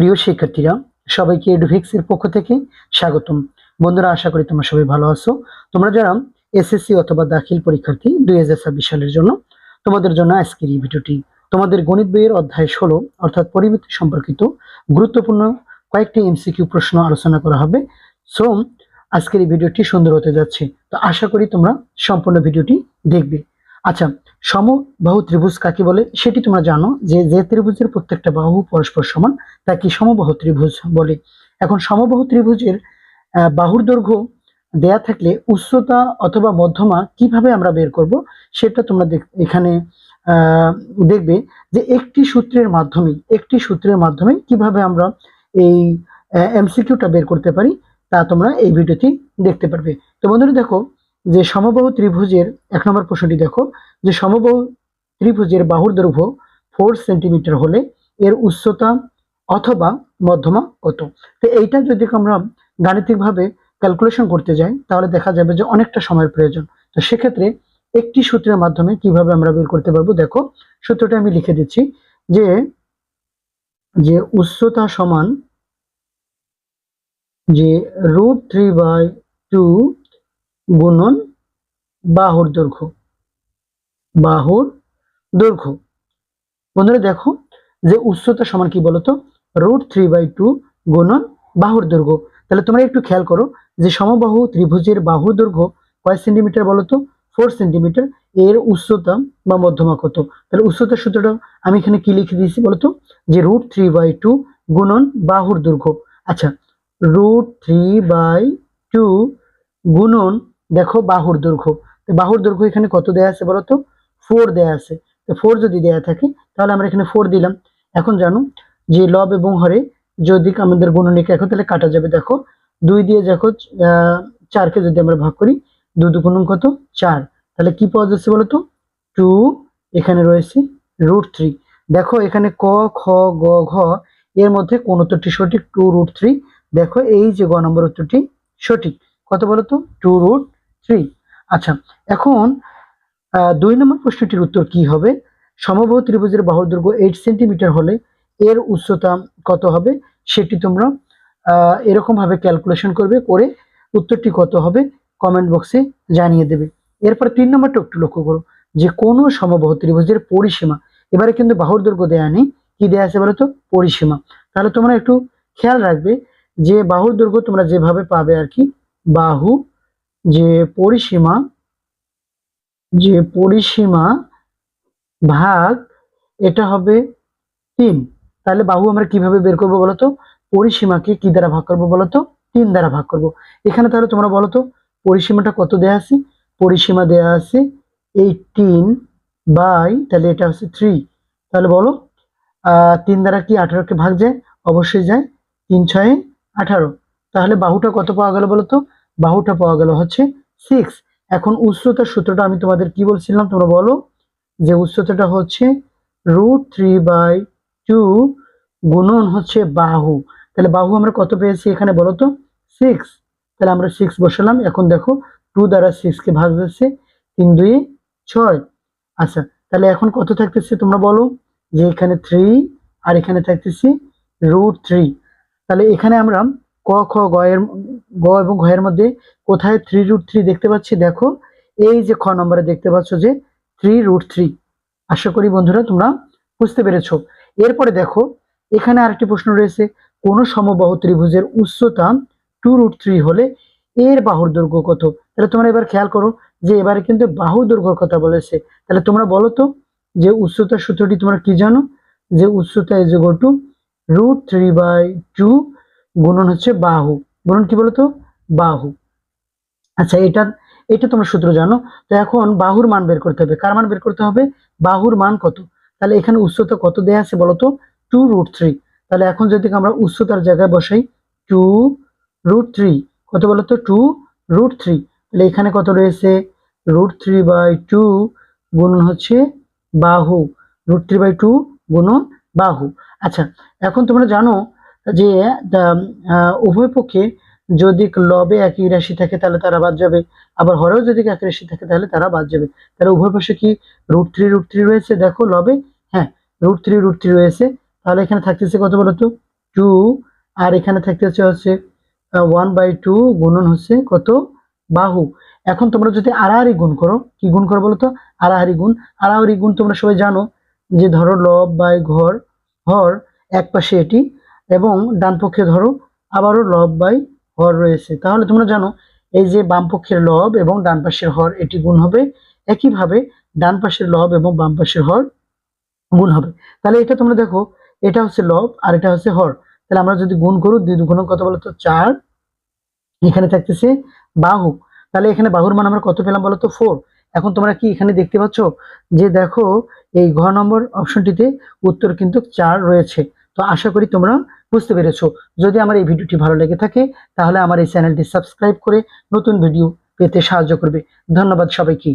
প্রিয় শিক্ষার্থীরা, সবাইকে এডুভিক্সের পক্ষ থেকে স্বাগতম। বন্ধুরা, আশা করি তোমরা সবাই ভালো আছো। তোমরা যারা এসএসসি অথবা দাখিল পরীক্ষার্থী দুই হাজার ছাব্বিশ সালের জন্য, তোমাদের জন্য আজকের এই ভিডিওটি তোমাদের গণিত বইয়ের অধ্যায় ষোলো, অর্থাৎ পরিমিতি সম্পর্কিত গুরুত্বপূর্ণ কয়েকটি এমসিকিউ প্রশ্ন আলোচনা করা হবে। সো আজকের এই ভিডিওটি সুন্দর হতে যাচ্ছে। তো আশা করি তোমরা সম্পূর্ণ ভিডিওটি দেখবে। আচ্ছা সমবাহু ত্রিভুজ কাকে বলে? সেটি তোমরা জানো যে যে ত্রিভুজের প্রত্যেকটা বাহু পরস্পর সমান, তাকে সমবাহু ত্রিভুজ বলে। এখন সমবাহু ত্রিভুজের বাহুর দৈর্ঘ্য দেয়া থাকলে উচ্চতা অথবা মধ্যমা কীভাবে আমরা বের করব, সেটা তোমরা এখানে দেখবে যে একটি সূত্রের মাধ্যমে, একটি সূত্রের মাধ্যমে কীভাবে আমরা এই এমসিকিউটা বের করতে পারি, তা তোমরা এই ভিডিওতে দেখতে পারবে। তো বন্ধুরা দেখো যে সমবাহু ত্রিভুজের, এক নম্বর প্রশ্নটি দেখো, যে সমবাহু ত্রিভুজের বাহুর দৈর্ঘ্য ফোর সেন্টিমিটার হলে এর উচ্চতা অথবা মধ্যমা কত? তো এইটা যদি আমরা গাণিতিকভাবে ক্যালকুলেশন করতে যাই, তাহলে দেখা যাবে যে অনেকটা সময়ের প্রয়োজন। তো সেক্ষেত্রে একটি সূত্রের মাধ্যমে কীভাবে আমরা বের করতে পারব? দেখো, সূত্রটা আমি লিখে দিচ্ছি যে যে উচ্চতা সমান যে রুট থ্রি বাই টু গুণন বাহুর দৈর্ঘ্য। বাহুর দৈর্ঘ্য। বন্ধুরা দেখো যে উচ্চতা সমান কি বলতো? রুট থ্রি বাই টু গুণন বাহুর দৈর্ঘ্য। তাহলে তোমরা একটু খেয়াল করো যে সমবাহু ত্রিভুজের বাহুর দৈর্ঘ্য কয় সেন্টিমিটার বলতো? Four centimetre. এর উচ্চতা বা মধ্যমা কত? তাহলে উচ্চতার সূত্রটা আমি এখানে কি লিখে দিয়েছি বলতো? যে রুট থ্রি বাই টু গুণন বাহুর দৈর্ঘ্য। আচ্ছা রুট থ্রি বাই টু গুণন দেখো বাহুর দৈর্ঘ্য। তো বাহুর দৈর্ঘ্য এখানে কত দেয়া আছে বলতো ফোর দেয়া আছে। তো ফোর যদি দেয়া থাকে, তাহলে আমরা এখানে ফোর দিলাম। এখন জানো যে লব এবং হরে যদি আমাদের গুণনীক এখন তাহলে কাটা যাবে। দেখো, দুই দিয়ে দেখো চারকে যদি আমরা ভাগ করি দু দুগুণ কত? চার। তাহলে কি পাওয়া যাচ্ছে বলো তো? টু এখানে রয়েছে রুট থ্রি দেখো, এখানে ক, খ, গ, ঘ, এর মধ্যে কোন উত্তরটি সঠিক? টু রুট থ্রি দেখো, এই যে গ নম্বর উত্তরটি সঠিক। কত বলতো টু রুট থ্রি আচ্ছা এখন দুই নম্বর প্রশ্নটির উত্তর কি হবে? সমবাহু ত্রিভুজের বাহুর দৈর্ঘ্য এইট সেন্টিমিটার হলে এর উচ্চতা কত হবে? সেটি তোমরা আহ, এরকম ভাবে ক্যালকুলেশন করবে করে উত্তরটি কত হবে? কমেন্ট বক্সে জানিয়ে দেবে। এরপর তিন নম্বরটা একটু লক্ষ্য করো যে কোনো সমবাহু ত্রিভুজের পরিসীমা এবারে কিন্তু বাহুর দৈর্ঘ্য দেয়া নেই। কি দেয়া আছে বলো তো? পরিসীমা। তাহলে তোমরা একটু খেয়াল রাখবে যে বাহুর দৈর্ঘ্য তোমরা যেভাবে পাবে আর কি বাহু যে পরিসীমা যে পরিসীমা ভাগ এটা হবে তিন। তাহলে বাহু আমরা কীভাবে বের করব বলতো? পরিসীমাকে কি দ্বারা ভাগ করব বলতো? তিন দ্বারা ভাগ করব। এখানে তাহলে তোমরা বলো তো পরিসীমাটা কত দেয়া আছে? পরিসীমা দেয়া আছে এই তিন বাই তাহলে এটা হচ্ছে থ্রি তাহলে বলো তিন দ্বারা কি আঠারোকে ভাগ যায়? অবশ্যই যায়। তিন ছয়ে আঠারো। তাহলে বাহুটা কত পাওয়া গেল বলো তো বাহুটা পাওয়া গেল হচ্ছে সিক্স এখন উচ্চতার সূত্রটা আমি তোমাদের কি বলছিলাম? তোমরা বলো যে উচ্চতাটা হচ্ছে রুট থ্রি বাই টু গুণন হচ্ছে বাহু। তাহলে বাহু আমরা কত পেয়েছি এখানে বলো তো? সিক্স তাহলে আমরা সিক্স বসালাম। এখন দেখো টু দ্বারা সিক্সকে ভাগ যাচ্ছে তিন দুই ছয়। আচ্ছা তাহলে এখন কত থাকতেছে তোমরা বলো? যে এখানে থ্রি আর এখানে থাকতেছে রুট থ্রি তাহলে এখানে আমরা ক, খ গ গ এবং ঘ এর মধ্যে কোথায় থ্রি রুট থ্রি দেখতে পাচ্ছি? দেখো, এই যে খ নম্বরে দেখতে পাচ্ছ যে থ্রি রুট থ্রি আশা করি বন্ধুরা তোমরা বুঝতে পেরেছ। এরপরে দেখো, এখানে আরেকটি প্রশ্ন রয়েছে, কোন সমবাহু ত্রিভুজের উচ্চতা টু রুট থ্রি হলে এর বাহুর দৈর্ঘ্য কত? তাহলে তোমরা এবার খেয়াল করো যে এবারে কিন্তু বাহু দৈর্ঘ্যর কথা বলেছে। তাহলে তোমরা বলো তো যে উচ্চতার সূত্রটি তোমরা কি জানো? যে উচ্চতা is go to root three by two গুণন হচ্ছে বাহু। গুণন কি বলতো? বাহু। আচ্ছা এটা এটা তোমরা সূত্র জানো। তো এখন বাহুর মান বের করতে হবে। কার মান বের করতে হবে? বাহুর মান কত? তাহলে এখানে উচ্চতা কত দেয়া আছে বলতো? টু রুট থ্রি তাহলে এখন যদি আমরা উচ্চতার জায়গায় বসাই টু রুট থ্রি কত বলতো? টু রুট থ্রি তাহলে এখানে কত রয়েছে? রুট থ্রি বাই টু গুণন হচ্ছে বাহু। রুট থ্রি বাই টু গুণন বাহু। আচ্ছা এখন তোমরা জানো যে উভয় পক্ষে যদি লবে একই রাশি থাকে তাহলে তারা বাদ যাবে। আবার হরেও যদি একই রাশি থাকে তাহলে তারা বাদ যাবে। তাহলে উভয় পাশে কি রুট থ্রি রুট থ্রি রয়েছে? দেখো, লবে হ্যাঁ রুট থ্রি রুট থ্রি রয়েছে। তাহলে এখানে থাকতেছে কত বলতো? টু আর এখানে থাকতেছে হচ্ছে ওয়ান বাই টু গুণন হচ্ছে কত? বাহু। এখন তোমরা যদি আড়াহারি গুণ করো, কি গুণ করো বলো তো আড়াআড়ি গুণ। আড়াহারি গুণ তোমরা সবাই জানো যে ধরো লব বাই ঘর, হর, এক পাশে এটি এবং ডান পক্ষে ধরো আবারও লব বাই হর রয়েছে। তাহলে তোমরা জানো, এই যে বাম পক্ষের লব এবং ডান পাশের হর, এটি গুণ হবে। একইভাবে ডান পাশের লব এবং বাম পাশের হর গুণ হবে। তাহলে এটা তোমরা দেখো, এটা হচ্ছে লব আর এটা হচ্ছে হর। তাহলে আমরা যদি গুণ করু, দুই গুণ কত বলতো? চার। এখানে থাকতেছে বাহু। তাহলে এখানে বাহুর মান আমরা কত পেলাম বলতো? ফোর। এখন তোমরা কি এখানে দেখতে পাচ্ছ? যে দেখো, এই ঘ নম্বর অপশনটিতে উত্তর কিন্তু চার রয়েছে। তো আশা করি তোমরা বুঝতে পেরেছ। যদি আমার এই ভিডিওটি ভালো লেগে থাকে, তাহলে আমার এই চ্যানেলটি সাবস্ক্রাইব করে নতুন ভিডিও পেতে সাহায্য করবে। ধন্যবাদ সবাইকে।